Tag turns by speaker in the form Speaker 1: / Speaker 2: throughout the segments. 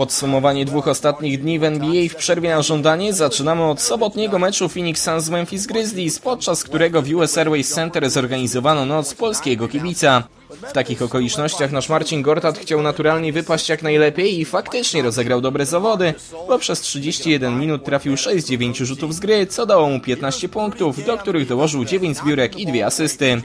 Speaker 1: Podsumowanie dwóch ostatnich dni w NBA w przerwie na żądanie zaczynamy od sobotniego meczu Phoenix Suns z Memphis Grizzlies, podczas którego w US Airways Center zorganizowano noc polskiego kibica. W takich okolicznościach nasz Marcin Gortat chciał naturalnie wypaść jak najlepiej i faktycznie rozegrał dobre zawody, bo przez 31 minut trafił 6 z 9 rzutów z gry, co dało mu 15 punktów, do których dołożył 9 zbiórek i 2 asysty.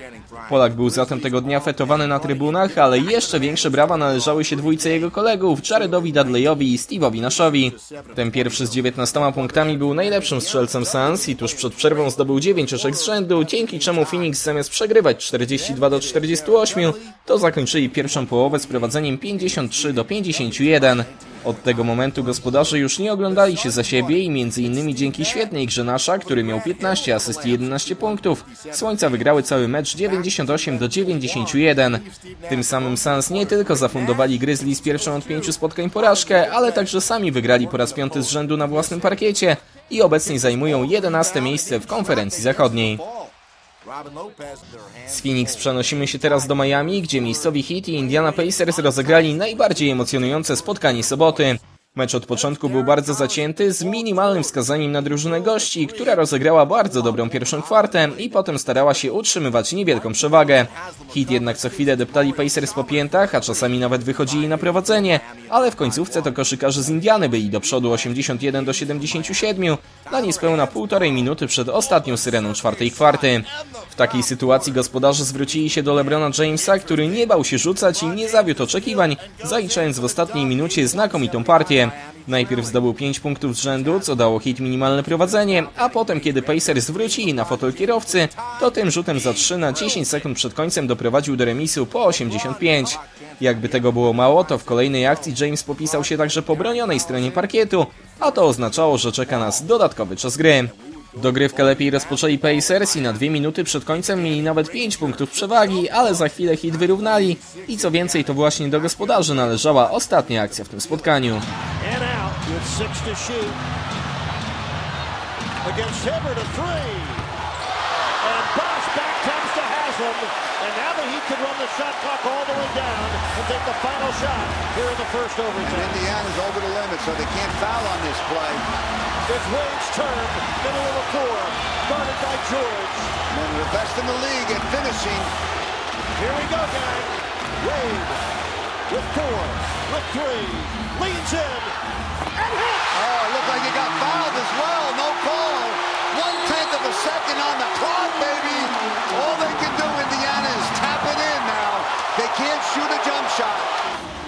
Speaker 1: Polak był zatem tego dnia fetowany na trybunach, ale jeszcze większe brawa należały się dwójce jego kolegów, Jaredowi Dudleyowi i Steve'owi Nashowi. Ten pierwszy z 19 punktami był najlepszym strzelcem Suns i tuż przed przerwą zdobył 9 oczek z rzędu, dzięki czemu Phoenix zamiast przegrywać 42 do 48, to zakończyli pierwszą połowę z prowadzeniem 53 do 51. Od tego momentu gospodarze już nie oglądali się za siebie i innymi dzięki świetnej grze Nasza, który miał 15 asyst i 11 punktów, Słońca wygrały cały mecz 98 do 91. Tym samym Suns nie tylko zafundowali Grizzlies pierwszą od pięciu spotkań porażkę, ale także sami wygrali po raz piąty z rzędu na własnym parkiecie i obecnie zajmują 11 miejsce w konferencji zachodniej. Z Phoenix przenosimy się teraz do Miami, gdzie miejscowi Heat i Indiana Pacers rozegrali najbardziej emocjonujące spotkanie soboty. Mecz od początku był bardzo zacięty, z minimalnym wskazaniem na drużynę gości, która rozegrała bardzo dobrą pierwszą kwartę i potem starała się utrzymywać niewielką przewagę. Hit jednak co chwilę deptali Pacers po piętach, a czasami nawet wychodzili na prowadzenie, ale w końcówce to koszykarze z Indiany byli do przodu 81 do 77 na niespełna półtorej minuty przed ostatnią syreną czwartej kwarty. W takiej sytuacji gospodarze zwrócili się do LeBrona Jamesa, który nie bał się rzucać i nie zawiódł oczekiwań, zaliczając w ostatniej minucie znakomitą partię. Najpierw zdobył 5 punktów z rzędu, co dało hit minimalne prowadzenie, a potem kiedy Pacers zwrócili na fotel kierowcy, to tym rzutem za 3 na 10 sekund przed końcem doprowadził do remisu po 85. Jakby tego było mało, to w kolejnej akcji James popisał się także po bronionej stronie parkietu, a to oznaczało, że czeka nas dodatkowy czas gry. Dogrywkę lepiej rozpoczęli Pacers i na dwie minuty przed końcem mieli nawet 5 punktów przewagi, ale za chwilę hit wyrównali i co więcej to właśnie do gospodarzy należała ostatnia akcja w tym spotkaniu.
Speaker 2: Can run the shot clock all the way down and take the final shot here in the first overtime.
Speaker 3: And Indiana's over the limit, so they can't foul on this play.
Speaker 2: It's Wade's turn, middle of the floor, guarded by George.
Speaker 3: One of the best in the league at finishing.
Speaker 2: Here we go, gang. Wade with four, with three, leads in, and hits.
Speaker 3: Second on the clock, baby. All they can do, Indiana, is tap it in now. They can't shoot a jump shot.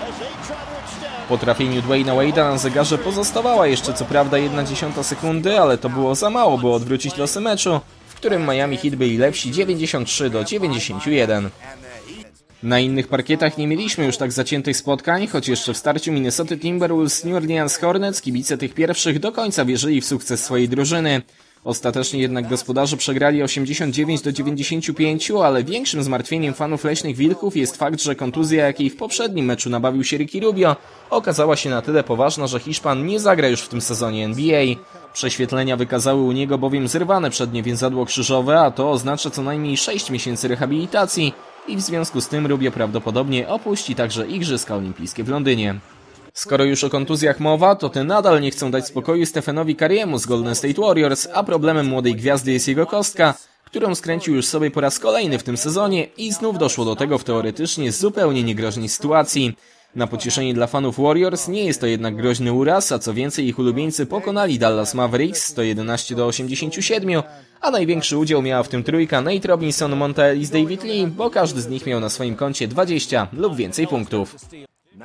Speaker 2: As they try to extend.
Speaker 1: Po trafieniu Dwayna Wade'a na zegarze pozostawała jeszcze co prawda 1 dziesiąta sekundy, ale to było za mało, by odwrócić losy meczu, w którym Miami Heat byli lepsi 93 do 91. Na innych parkietach nie mieliśmy już tak zaciętych spotkań, choć jeszcze w starciu Minnesota Timberwolves z New Orleans Hornets kibice tych pierwszych do końca wierzyli w sukces swojej drużyny. Ostatecznie jednak gospodarze przegrali 89 do 95, ale większym zmartwieniem fanów Leśnych Wilków jest fakt, że kontuzja, jakiej w poprzednim meczu nabawił się Ricky Rubio, okazała się na tyle poważna, że Hiszpan nie zagra już w tym sezonie NBA. Prześwietlenia wykazały u niego bowiem zerwane przednie więzadło krzyżowe, a to oznacza co najmniej 6 miesięcy rehabilitacji i w związku z tym Rubio prawdopodobnie opuści także Igrzyska Olimpijskie w Londynie. Skoro już o kontuzjach mowa, to te nadal nie chcą dać spokoju Stefanowi Kariemu z Golden State Warriors, a problemem młodej gwiazdy jest jego kostka, którą skręcił już sobie po raz kolejny w tym sezonie i znów doszło do tego w teoretycznie zupełnie niegroźnej sytuacji. Na pocieszenie dla fanów Warriors nie jest to jednak groźny uraz, a co więcej ich ulubieńcy pokonali Dallas Mavericks 111 do 87, a największy udział miała w tym trójka Nate Robinson, Monta Ellis, David Lee, bo każdy z nich miał na swoim koncie 20 lub więcej punktów.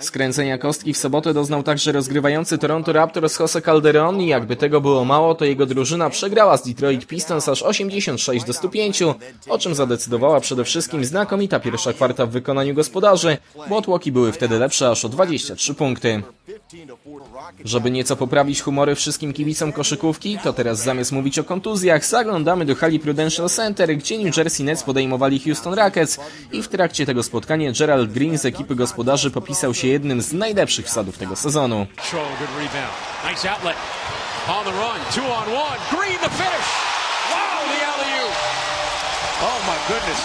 Speaker 1: Skręcenia kostki w sobotę doznał także rozgrywający Toronto Raptors Jose Calderon i jakby tego było mało, to jego drużyna przegrała z Detroit Pistons aż 86 do 105, o czym zadecydowała przede wszystkim znakomita pierwsza kwarta w wykonaniu gospodarzy, bo były wtedy lepsze aż o 23 punkty. Żeby nieco poprawić humory wszystkim kibicom koszykówki, to teraz zamiast mówić o kontuzjach, zaglądamy do hali Prudential Center, gdzie New Jersey Nets podejmowali Houston Rockets i w trakcie tego spotkania Gerald Green z ekipy gospodarzy popisał się jednym z najlepszych wsadów tego sezonu.
Speaker 4: Oh my goodness.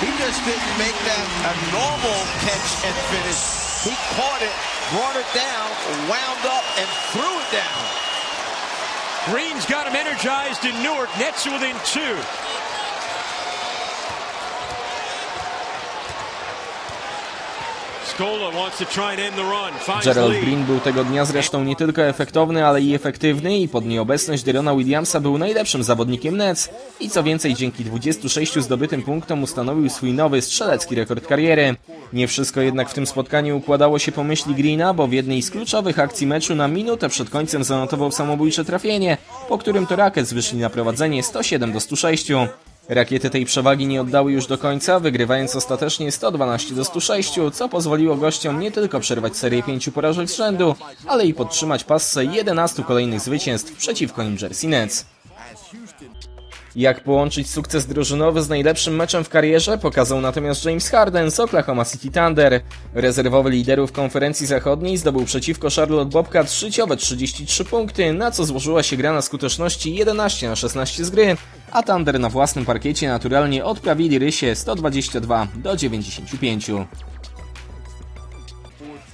Speaker 4: He just didn't make that a normal catch and finish.
Speaker 2: He caught it, brought it down, wound up, and threw it down.
Speaker 5: Green's got him energized in Newark. Nets within two.
Speaker 1: Gerald. Green był tego dnia zresztą nie tylko efektowny, ale i efektywny i pod nieobecność Derona Williamsa był najlepszym zawodnikiem Nets i co więcej dzięki 26 zdobytym punktom ustanowił swój nowy strzelecki rekord kariery. Nie wszystko jednak w tym spotkaniu układało się po myśli Greena, bo w jednej z kluczowych akcji meczu na minutę przed końcem zanotował samobójcze trafienie, po którym to Rockets wyszli na prowadzenie 107 do 106. Rakiety tej przewagi nie oddały już do końca, wygrywając ostatecznie 112 do 106, co pozwoliło gościom nie tylko przerwać serię pięciu porażek z rzędu, ale i podtrzymać passę 11 kolejnych zwycięstw przeciwko New Jersey Nets. Jak połączyć sukces drużynowy z najlepszym meczem w karierze pokazał natomiast James Harden z Oklahoma City Thunder. Rezerwowy liderów konferencji zachodniej zdobył przeciwko Charlotte Bobcats życiowe 33 punkty, na co złożyła się gra na skuteczności 11 na 16 z gry, a Thunder na własnym parkiecie naturalnie odprawili rysie 122 do 95.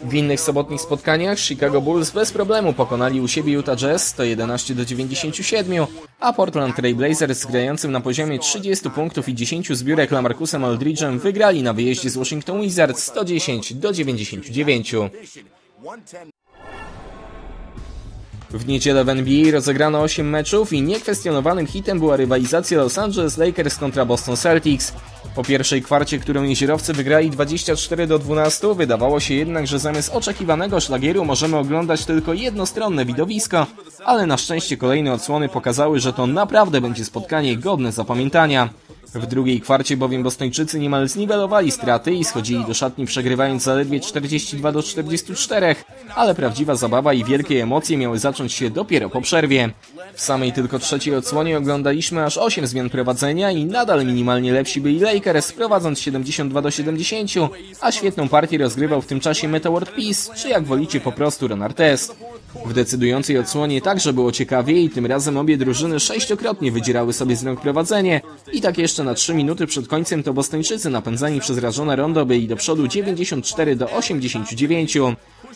Speaker 1: W innych sobotnich spotkaniach Chicago Bulls bez problemu pokonali u siebie Utah Jazz 111 do 97, a Portland Trail Blazers grającym na poziomie 30 punktów i 10 zbiórek Lamarcusem Aldridge'em wygrali na wyjeździe z Washington Wizards 110 do 99. W niedzielę w NBA rozegrano 8 meczów i niekwestionowanym hitem była rywalizacja Los Angeles Lakers kontra Boston Celtics. Po pierwszej kwarcie, którą jezierowcy wygrali 24 do 12, wydawało się jednak, że zamiast oczekiwanego szlagieru możemy oglądać tylko jednostronne widowisko, ale na szczęście kolejne odsłony pokazały, że to naprawdę będzie spotkanie godne zapamiętania. W drugiej kwarcie bowiem Bostończycy niemal zniwelowali straty i schodzili do szatni przegrywając zaledwie 42 do 44, ale prawdziwa zabawa i wielkie emocje miały zacząć się dopiero po przerwie. W samej tylko trzeciej odsłonie oglądaliśmy aż 8 zmian prowadzenia i nadal minimalnie lepsi byli Lakers, prowadząc 72 do 70, a świetną partię rozgrywał w tym czasie Meta World Peace, czy jak wolicie po prostu Ron Artest. W decydującej odsłonie także było ciekawie i tym razem obie drużyny sześciokrotnie wydzierały sobie z rąk prowadzenie i tak jeszcze na 3 minuty przed końcem to Bostończycy napędzani przez rażone rondo byli do przodu 94 do 89.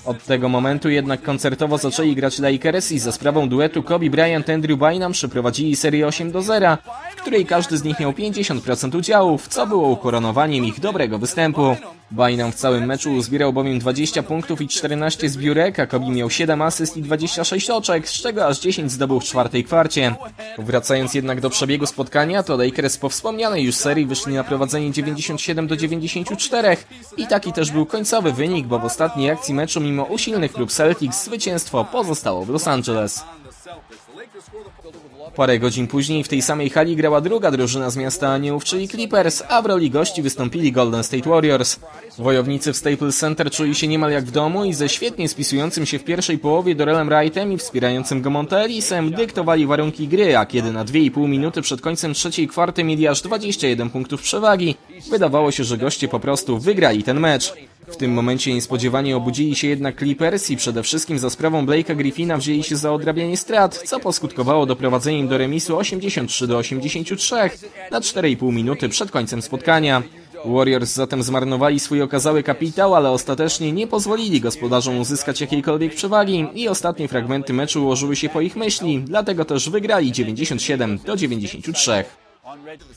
Speaker 1: Od tego momentu jednak koncertowo zaczęli grać Lakers i za sprawą duetu Kobe Bryant-Andrew Bynum przeprowadzili serię 8 do 0, w której każdy z nich miał 50% udziałów, co było ukoronowaniem ich dobrego występu. Bynum w całym meczu uzbierał bowiem 20 punktów i 14 zbiórek, a Kobe miał 7 asyst i 26 oczek, z czego aż 10 zdobył w czwartej kwarcie. Wracając jednak do przebiegu spotkania, to Lakers po wspomnianej już serii wyszli na prowadzenie 97 do 94 i taki też był końcowy wynik, bo w ostatniej akcji meczu mimo usilnych prób Celtics zwycięstwo pozostało w Los Angeles. Parę godzin później w tej samej hali grała druga drużyna z miasta Aniołów, czyli Clippers, a w roli gości wystąpili Golden State Warriors. Wojownicy w Staples Center czuli się niemal jak w domu i ze świetnie spisującym się w pierwszej połowie Dorelem Wrightem i wspierającym go Monte Ellisem dyktowali warunki gry, a kiedy na 2,5 minuty przed końcem trzeciej kwarty mieli aż 21 punktów przewagi, wydawało się, że goście po prostu wygrali ten mecz. W tym momencie niespodziewanie obudzili się jednak Clippers i przede wszystkim za sprawą Blake'a Griffina wzięli się za odrabianie strat, co poskutkowało doprowadzeniem do remisu 83 do 83 na 4,5 minuty przed końcem spotkania. Warriors zatem zmarnowali swój okazały kapitał, ale ostatecznie nie pozwolili gospodarzom uzyskać jakiejkolwiek przewagi i ostatnie fragmenty meczu ułożyły się po ich myśli, dlatego też wygrali 97 do 93.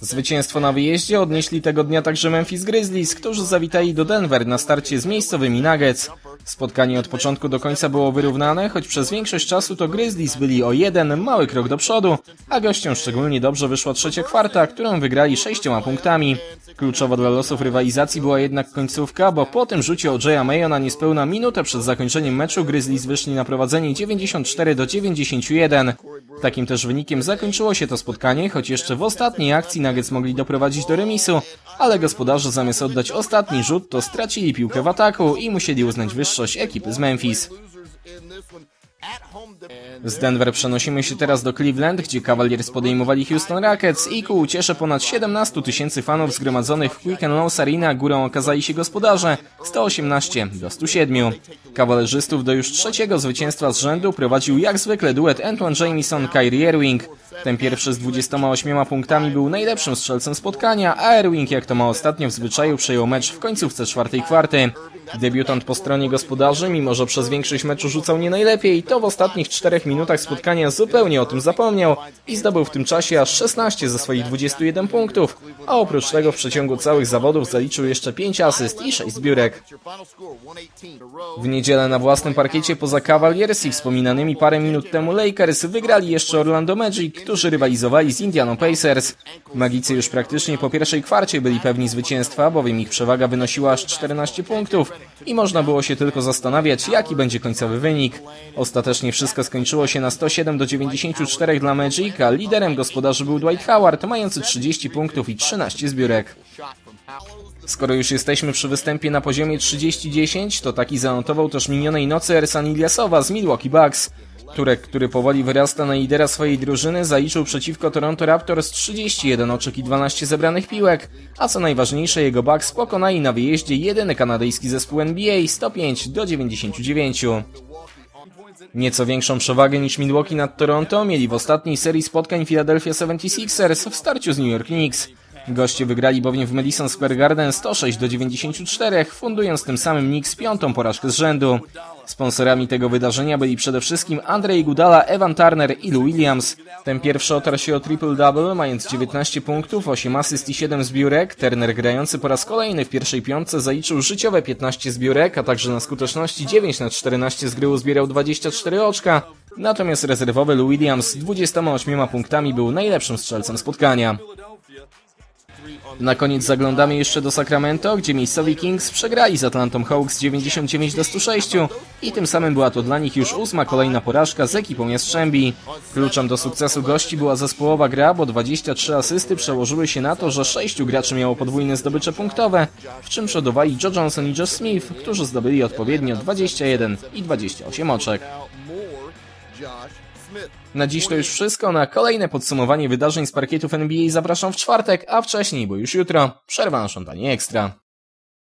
Speaker 1: Zwycięstwo na wyjeździe odnieśli tego dnia także Memphis Grizzlies, którzy zawitali do Denver na starcie z miejscowymi Nuggets. Spotkanie od początku do końca było wyrównane, choć przez większość czasu to Grizzlies byli o jeden mały krok do przodu, a gościom szczególnie dobrze wyszła trzecia kwarta, którą wygrali sześcioma punktami. Kluczowa dla losów rywalizacji była jednak końcówka, bo po tym rzucie od Jaya Mayo na niespełna minutę przed zakończeniem meczu Grizzlies wyszli na prowadzenie 94 do 91. Takim też wynikiem zakończyło się to spotkanie, choć jeszcze w ostatniej akcji Nuggets mogli doprowadzić do remisu, ale gospodarze zamiast oddać ostatni rzut, to stracili piłkę w ataku i musieli uznać wyższość ekipy z Memphis. Z Denver przenosimy się teraz do Cleveland, gdzie Cavaliers podejmowali Houston Rockets i ku uciesze ponad 17 tysięcy fanów zgromadzonych w Quicken Loans Arena górą okazali się gospodarze 118 do 107. Kawalerzystów do już trzeciego zwycięstwa z rzędu prowadził jak zwykle duet Antoine Jamison-Kyrie Irving. Ten pierwszy z 28 punktami był najlepszym strzelcem spotkania, a Erwing, jak to ma ostatnio w zwyczaju, przejął mecz w końcówce czwartej kwarty. Debiutant po stronie gospodarzy, mimo że przez większość meczu rzucał nie najlepiej, to w ostatnich czterech minutach spotkania zupełnie o tym zapomniał i zdobył w tym czasie aż 16 ze swoich 21 punktów, a oprócz tego w przeciągu całych zawodów zaliczył jeszcze 5 asyst i 6 zbiórek. W niedzielę na własnym parkiecie poza Cavaliers i wspominanymi parę minut temu Lakers wygrali jeszcze Orlando Magic, którzy rywalizowali z Indiana Pacers. Magicy już praktycznie po pierwszej kwarcie byli pewni zwycięstwa, bowiem ich przewaga wynosiła aż 14 punktów i można było się tylko zastanawiać, jaki będzie końcowy wynik. Ostatecznie wszystko skończyło się na 107 do 94 dla Magic, a liderem gospodarzy był Dwight Howard, mający 30 punktów i 13 zbiórek. Skoro już jesteśmy przy występie na poziomie 30-10, to taki zanotował też minionej nocy Ersan Iliasowa z Milwaukee Bucks. Turek, który powoli wyrasta na lidera swojej drużyny, zaliczył przeciwko Toronto Raptors 31 oczek i 12 zebranych piłek, a co najważniejsze jego Bucks pokonali na wyjeździe jedyny kanadyjski zespół NBA 105 do 99. Nieco większą przewagę niż Milwaukee nad Toronto mieli w ostatniej serii spotkań Philadelphia 76ers w starciu z New York Knicks. Goście wygrali bowiem w Madison Square Garden 106 do 94, fundując tym samym Knicks piątą porażkę z rzędu. Sponsorami tego wydarzenia byli przede wszystkim Andrzej Gudala, Evan Turner i Lou Williams. Ten pierwszy otarł się o triple-double, mając 19 punktów, 8 asyst i 7 zbiórek. Turner grający po raz kolejny w pierwszej piątce zaliczył życiowe 15 zbiórek, a także na skuteczności 9 na 14 z gry uzbierał 24 oczka. Natomiast rezerwowy Lou Williams z 28 punktami był najlepszym strzelcem spotkania. Na koniec zaglądamy jeszcze do Sacramento, gdzie miejscowi Kings przegrali z Atlantą Hawks 99 do 106 i tym samym była to dla nich już ósma kolejna porażka z ekipą Jastrzębi. Kluczem do sukcesu gości była zespołowa gra, bo 23 asysty przełożyły się na to, że sześciu graczy miało podwójne zdobycze punktowe, w czym przodowali Joe Johnson i Josh Smith, którzy zdobyli odpowiednio 21 i 28 oczek. Na dziś to już wszystko. Na kolejne podsumowanie wydarzeń z parkietów NBA zapraszam w czwartek, a wcześniej, bo już jutro, przerwa na szątanie ekstra.